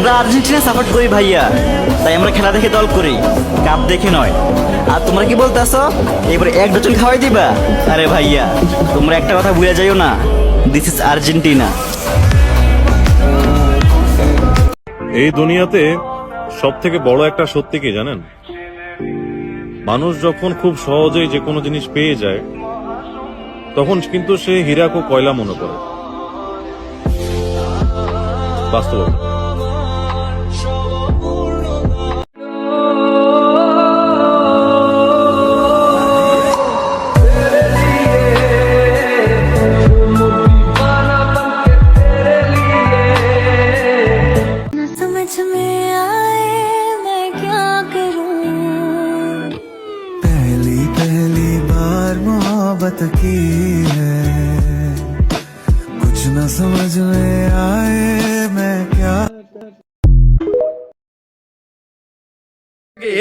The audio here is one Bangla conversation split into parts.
আমরা আর্জেন্টিনা সাপোর্ট করি ভাইয়া। তাই আমরা খেলা দেখে দল করি। কাপ দেখে নয়। আর তোমরা কি বলতেছো? এবারে এক ডজন খাওয়াই দিবা? আরে ভাইয়া, তোমরা একটা কথা ভুলে যাইও না। দিস ইজ আর্জেন্টিনা এই দুনিয়াতে সব থেকে বড় একটা সত্যি কি জানেন? মানুষ যখন খুব সহজেই যে কোনো জিনিস পেয়ে যায়, তখন কিন্তু সে হীরাক কয়লা মনে করে। বাস্তবতা मोहब्बत की है कुछ न समझ में आए मैं क्या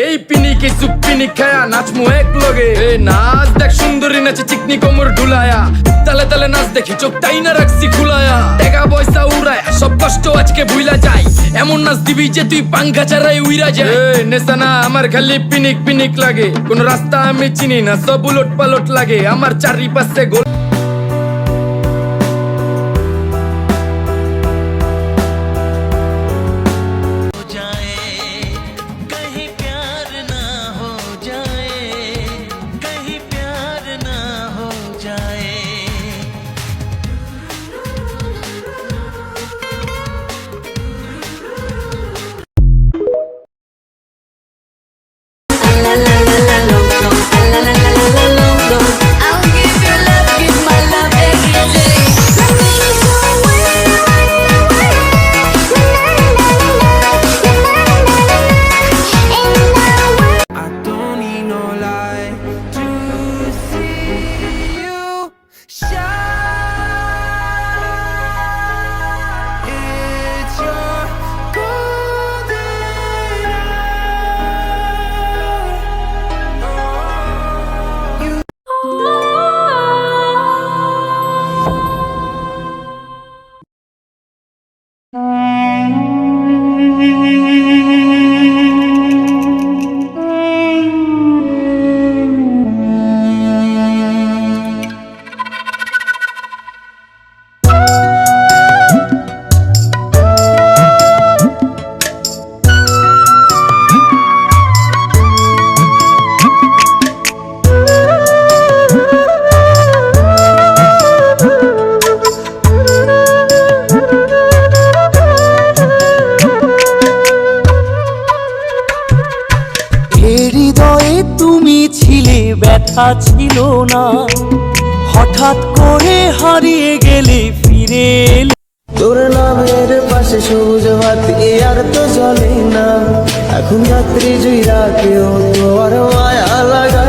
এই পিনিকে চুপ পিনিক খায়া নাচমু এক লগে এই নাচ দেখ সুন্দরী নাচে চিকনি কোমর ঢুলায়া। তালে তালে নাচ দেখি, চোখ তাই না রাখছি খুলায়া। টাকা পয়সা উড়ায়, সব কষ্ট আজকে ভুলা যাই এমন নাচ দিবি যে তুই পাঙ্খা চারাই উইরা যায়। নেশানা আমার খালি পিনিক পিনিক লাগে। কোন রাস্তা আমি চিনি না, সব উলট পালট লাগে। আমার চারিপাশে গোল ব্যথা ছিল না। হঠাৎ করে হারিয়ে গেলে ফিরে এলে। তোর নামের পাশে সবুজ বাতি আর তো চলে না। এখন যাত্রী জুই কেউ তোর মায়া লাগায়। না